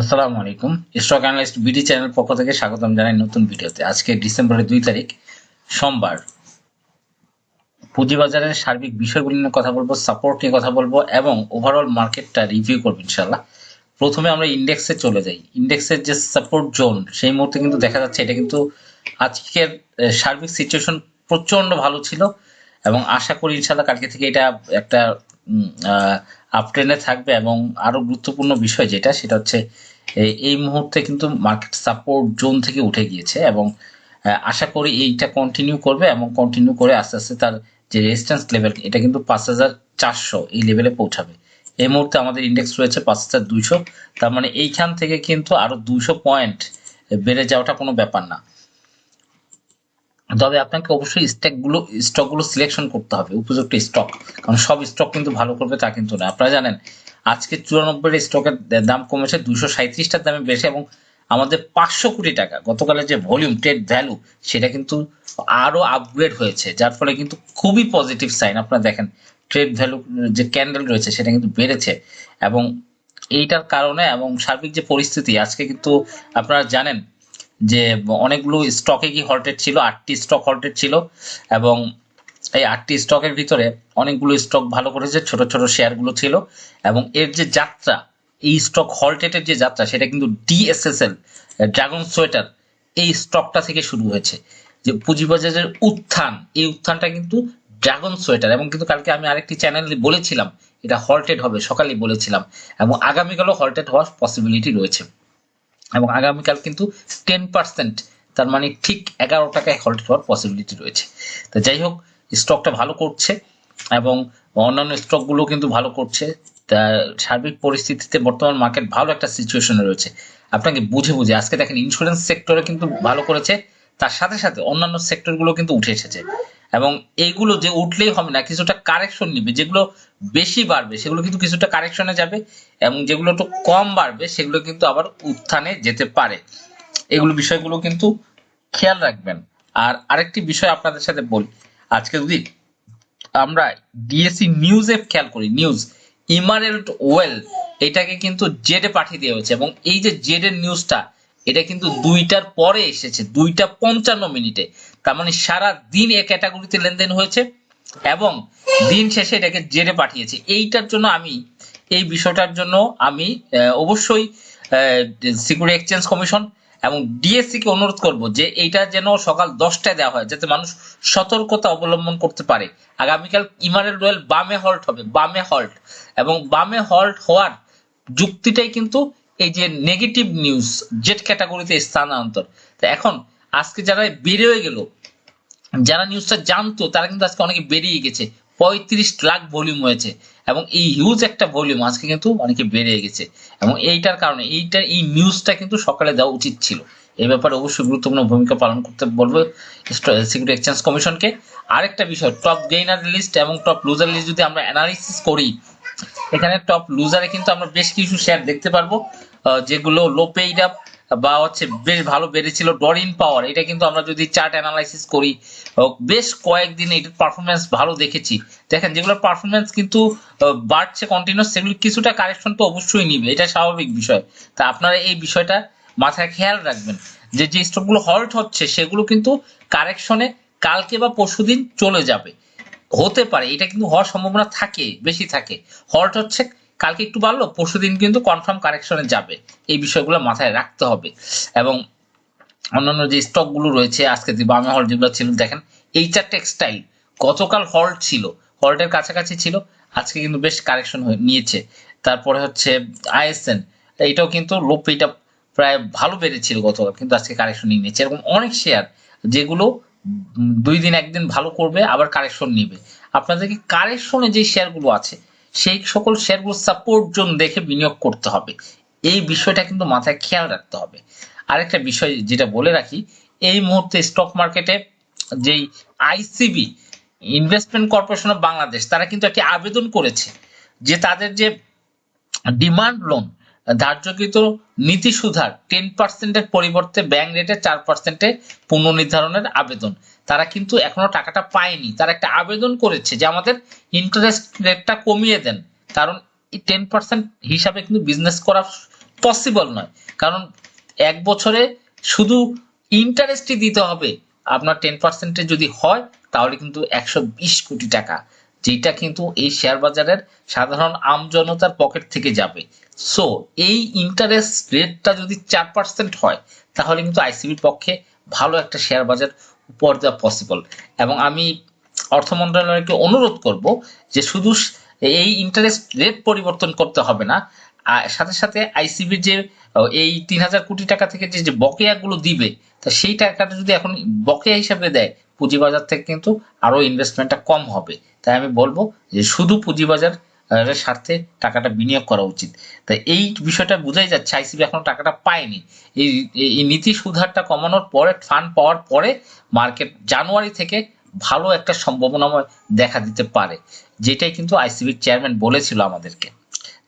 আসসালামু আলাইকুম। Stock analyst BD channel পক্ষ থেকে স্বাগতম জানাই নতুন ভিডিওতে। আজকে ডিসেম্বরের দুই তারিখ, সোমবার। পুঁজিবাজারের সার্বিক বিষয়গুলি নিয়ে কথা বলব সাপোর্ট নিয়ে কথা বলব এবং ওভারঅল মার্কেটটা রিভিউ করব ইনশাল্লাহ প্রথমে আমরা ইন্ডেক্সে চলে যাই। ইন্ডেক্সের যে সাপোর্ট জোন সেই মুহূর্তে কিন্তু দেখা যাচ্ছে এটা কিন্তু আজকের সার্বিক সিচুয়েশন প্রচণ্ড ভালো ছিল এবং আশা করি ইনশাল্লাহ কালকে থেকে এটা একটা আপট্রেন্ডে থাকবে এবং আরও গুরুত্বপূর্ণ বিষয় যেটা, সেটা হচ্ছে এই- মুহূর্তে কিন্তু মার্কেট সাপোর্ট জোন থেকে উঠে গিয়েছে এবং আশা করি এইটা কন্টিনিউ করবে এবং কন্টিনিউ করে আস্তে আস্তে তার যে রেজিস্ট্যান্স লেভেল এটা কিন্তু পাঁচ হাজার চারশো এই লেভেলে পৌঁছাবে। এই মুহূর্তে আমাদের ইন্ডেক্স রয়েছে পাঁচ হাজার দুইশো, তার মানে এইখান থেকে কিন্তু আরও দুইশো পয়েন্ট বেড়ে যাওয়াটা কোনো ব্যাপার না। তবে আপনাকে অবশ্যই স্টকগুলো স্টকগুলো সিলেকশন করতে হবে, উপযুক্ত স্টক কারণ সব স্টক কিন্তু ভালো করবে তা কিন্তু না আপনারা জানেন, আজকে চুরানব্বই স্টকের দাম কমেছে দুশো সাঁত্রিশটার দামে বেড়েছে এবং আমাদের পাঁচশো কোটি টাকা। গতকালের যে ভলিউম ট্রেড ভ্যালু সেটা কিন্তু আরও আপগ্রেড হয়েছে, যার ফলে কিন্তু খুবই পজিটিভ সাইন আপনারা দেখেন ট্রেড ভ্যালু যে ক্যান্ডেল রয়েছে, সেটা কিন্তু বেড়েছে। এবং এইটার কারণে এবং সার্বিক যে পরিস্থিতি, আজকে কিন্তু আপনারা জানেন যে অনেকগুলো স্টকে কি হল্টেড ছিল, আটটি স্টক হল্টেড ছিল এবং এই আটটি স্টকের ভিতরে অনেকগুলো স্টক ভালো করেছে, ছোট ছোট শেয়ারগুলো ছিল এবং এর যে যাত্রা, এই স্টক হল্টেডের যে যাত্রা, সেটা কিন্তু ডিএসএসএল ড্রাগন সোয়েটার এই স্টকটা থেকে শুরু হয়েছে। যে পুঁজিবাজারের উত্থান, এই উত্থানটা কিন্তু ড্রাগন সোয়েটার এবং কিন্তু কালকে আমি আরেকটি চ্যানেলে বলেছিলাম, এটা হল্টেড হবে, সকালেই বলেছিলাম এবং আগামীকালও হল্টেড হওয়ার পসিবিলিটি রয়েছে। এবং আগামীকাল কিন্তু টেন পার্সেন্ট তার মানে ঠিক এগারো টাকায় হল্ট হওয়ার পসিবিলিটি রয়েছে। তো যাই হোক স্টকটা ভালো করছে এবং অন্যান্য স্টকগুলো কিন্তু ভালো করছে। তা সার্বিক পরিস্থিতিতে বর্তমান মার্কেট ভালো একটা সিচুয়েশনে রয়েছে। আপনাকে বুঝে বুঝে, আজকে দেখেন ইন্স্যুরেন্স সেক্টরে কিন্তু ভালো করেছে, তার সাথে সাথে অন্যান্য সেক্টরগুলো কিন্তু উঠে এসেছে। এবং এইগুলো যে উঠলেই হবে না, কিছুটা কারেকশন নিবে। যেগুলো বেশি বাড়বে, সেগুলো কিন্তু কিছুটা কারেকশনে যাবে এবং যেগুলো একটু কম বাড়বে, সেগুলো কিন্তু আবার উত্থানে যেতে পারে। এগুলো বিষয়গুলো কিন্তু খেয়াল রাখবেন। আর আরেকটি বিষয় আপনাদের সাথে বলি, আজকে যদি আমরা ডিএসসি নিউজে খেয়াল করি নিউজ ইমারেল্ট ওয়েল এটাকে কিন্তু জেডে পাঠিয়ে দেওয়া হয়েছে এবং এই যে জেডের নিউজটা এটা কিন্তু দুইটার পরে এসেছে, দুইটা পঞ্চান্ন মিনিটে। তার মানে সারা দিন এ ক্যাটাগরিতে লেনদেন হয়েছে এবং দিন শেষে এটাকে জেডে পাঠিয়েছে। এইটার জন্য আমি, এই বিষয়টার জন্য আমি অবশ্যই সিকিউরিটি এক্সচেঞ্জ কমিশন এবং ডিএসসি কে অনুরোধ করব যে এইটা যেন সকাল দশটায় দেওয়া হয়, যাতে মানুষ সতর্কতা অবলম্বন করতে পারে। আগামীকাল ইমারেল রয়েল বামে হল্ট হবে, বামে হল্ট এবং বামে হল্ট হওয়ার যুক্তিটাই কিন্তু এই যে নেগেটিভ নিউজ জেট ক্যাটাগরিতে স্থানান্তর। তো এখন, আজকে যারা বেরিয়ে গেল যারা নিউজটা জানতো, তারা কিন্তু আজকে অনেকে বেরিয়ে গেছে। পঁয়ত্রিশ লাখ ভলিউম হয়েছে। এবং এই হিউজ একটা ভলিউম আজকে কিন্তু অনেকে বেড়ে গেছে। এবং এইটার কারণে এইটা এই নিউজটা কিন্তু সকালে দেওয়া উচিত ছিল। এই ব্যাপারে অবশ্যই গুরুত্বপূর্ণ ভূমিকা পালন করতে বলব সিকিউরিটি এক্সচেঞ্জ কমিশনকে আরেকটা বিষয় টপ গেইনার লিস্ট এবং টপ লুজার লিস্ট যদি আমরা অ্যানালিসিস করি, এখানে টপ লুজারে কিন্তু আমরা বেশ কিছু শেয়ার দেখতে পারব যেগুলো লো পেইড আপ বা হচ্ছে বেশ ভালো বেড়েছিল ডরিন পাওয়ার। এটা কিন্তু আমরা যদি চার্ট অ্যানালাইসিস করি বেশ কয়েকদিন এটার পারফরমেন্স ভালো দেখেছি। দেখেন, যেগুলো পারফরমেন্স কিন্তু বাড়ছে কন্টিনিউস সেগুলো কিছুটা কারেকশন তো অবশ্যই নিবে। এটা স্বাভাবিক বিষয়। তা আপনারা এই বিষয়টা মাথায় খেয়াল রাখবেন যে যে স্টকগুলো হল্ট হচ্ছে, সেগুলো কিন্তু কারেকশনে কালকে বা পরশুদিন চলে যাবে। হতে পারে, এটা কিন্তু হওয়ার সম্ভাবনা থাকে, বেশি থাকে। হল্ট হচ্ছে কালকে একটু বাড়লো পরশু দিন কিন্তু কনফার্ম কারেকশনে যাবে। এই বিষয়গুলো মাথায় রাখতে হবে। এবং অন্যান্য যে স্টকগুলো রয়েছে, আজকে যে বামে হল যেগুলো ছিল, দেখেন এইচআর টেক্সটাইল গতকাল হল্ট ছিল হল্টের কাছাকাছি ছিল, আজকে কিন্তু বেশ কারেকশন নিয়েছে। তারপরে হচ্ছে আইএসএন, এইটাও কিন্তু লো পেটা প্রায় ভালো বেড়েছিল গতকাল, কিন্তু আজকে কারেকশন নিয়েছে। এরকম অনেক শেয়ার যেগুলো দুই দিন, একদিন ভালো করবে, আবার কারেকশন নিবে। আপনাদেরকে কারেকশনে যে শেয়ারগুলো আছে সেই সকল শেয়ারগুলো সাপোর্ট জোন দেখে বিনিয়োগ করতে হবে। এই বিষয়টা কিন্তু মাথায় খেয়াল রাখতে হবে। আরেকটা বিষয় যেটা বলে রাখি, এই মুহূর্তে স্টক মার্কেটে যেই ICB investment corporation of Bangladesh তারা কিন্তু একটি আবেদন করেছে যে তাদের যে ডিমান্ড লোন ধার্যকৃত নীতি সুধার টেন পার্সেন্টের পরিবর্তে ব্যাংক রেটে চার পার্সেন্টে পুনর্নির্ধারণের আবেদন। তারা কিন্তু এখনও টাকাটা পায়নি। তারা একটা আবেদন করেছে যে আমাদের ইন্টারেস্ট রেটটা কমিয়ে দেন। কারণ টেন পার্সেন্ট হিসাবে কিন্তু বিজনেস করা পসিবল নয়। কারণ এক বছরে শুধু ইন্টারেস্টই দিতে হবে। আপনার টেন পার্সেন্টে যদি হয়, তাহলে কিন্তু একশো বিশ কোটি টাকা। যেটা কিন্তু এই শেয়ার বাজারের সাধারণ আমজনতার পকেট থেকে যাবে। সো এই ইন্টারেস্ট রেটটা যদি চার পার্সেন্ট হয়, তাহলে কিন্তু আইসিবির পক্ষে ভালো একটা শেয়ার বাজার উপহার দেওয়া পসিবল এবং আমি অর্থ মন্ত্রণালয়কে অনুরোধ করব যে শুধু এই ইন্টারেস্ট রেট পরিবর্তন করতে হবে না সাথে সাথে আইসিবির যে এই তিন হাজার কোটি টাকা থেকে যে যে বকেয়াগুলো দিবে, তা সেই টাকাটা যদি এখন বকেয়া হিসাবে দেয়, পুঁজিবাজার থেকে কিন্তু আরও ইনভেস্টমেন্টটা কম হবে। তাই আমি বলব যে শুধু পুঁজিবাজার স্বার্থে টাকাটা বিনিয়োগ করা উচিত। তাই এই বিষয়টা বোঝাই যাচ্ছে আইসিবি এখনও টাকাটা পায়নি। এই- এই নীতি সুধারটা কমানোর পরে ফান্ড পাওয়ার পরে মার্কেট জানুয়ারি থেকে ভালো একটা সম্ভাবনাময় দেখা দিতে পারে, যেটাই কিন্তু আইসিবির চেয়ারম্যান বলেছিল আমাদেরকে।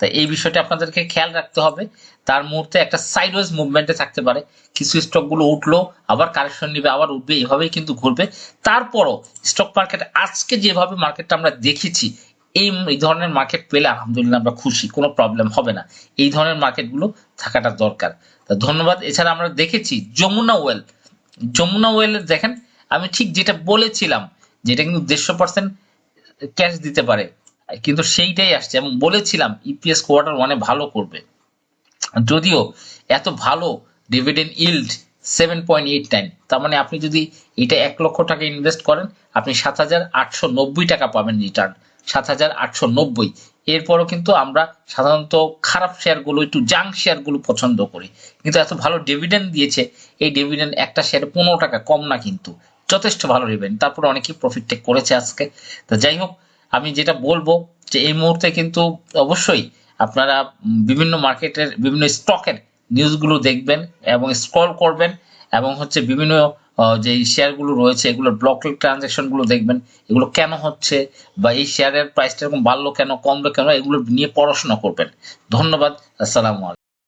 তাই এই বিষয়টা আপনাদেরকে খেয়াল রাখতে হবে। তার মুহূর্তে একটা সাইডওয়েজ মুভমেন্টে থাকতে পারে। কিছু স্টকগুলো উঠল, আবার কারেকশন নিবে, আবার উঠবে, এভাবেই কিন্তু ঘুরবে। তারপরও স্টক মার্কেট আজকে যেভাবে মার্কেটটা আমরা দেখেছি, এই এই ধরনের মার্কেট পেলে আলহামদুলিল্লাহ আমরা খুশি, কোনো প্রবলেম হবে না। এই ধরনের মার্কেটগুলো থাকাটা দরকার। তা ধন্যবাদ। এছাড়া আমরা দেখেছি যমুনা ওয়েল যমুনা ওয়েলের দেখেন, আমি ঠিক যেটা বলেছিলাম, যেটা কিন্তু দেড়শো পার্সেন্ট ক্যাশ দিতে পারে। কিন্তু সেইটাই আসছে। এবং বলেছিলাম ইপিএস কোয়ার্টার ওয়ানে ভালো করবে। যদিও এত ভালো dividend yield seven point eight nine তার মানে আপনি যদি এটা এক লক্ষ টাকা ইনভেস্ট করেন, আপনি সাত হাজার আটশো নব্বই টাকা পাবেন রিটার্ন সাত হাজার আটশো নব্বই। এরপরও কিন্তু আমরা সাধারণত খারাপ শেয়ারগুলো একটু জাঙ্ক শেয়ারগুলো পছন্দ করি। কিন্তু এত ভালো ডিভিডেন্ড দিয়েছে, এই ডিভিডেন্ড একটা শেয়ারে পনেরো টাকা কম না কিন্তু। যথেষ্ট ভালো ডিভিডেন্ড তারপরে অনেকেই প্রফিট টেক করেছে আজকে। তো যাই হোক আমি যেটা বলব যে এই মুহূর্তে কিন্তু অবশ্যই আপনারা বিভিন্ন মার্কেটের, বিভিন্ন স্টকের নিউজগুলো দেখবেন এবং স্ক্রল করবেন এবং হচ্ছে বিভিন্ন যে শেয়ারগুলো রয়েছে, এগুলোর ব্লক ট্রানজাকশনগুলো দেখবেন, এগুলো কেন হচ্ছে বা এই শেয়ারের প্রাইসটা এরকম বাড়লো কেন, কমলো কেন, এগুলো নিয়ে পড়াশোনা করবেন। ধন্যবাদ, আসসালামু আলাইকুম।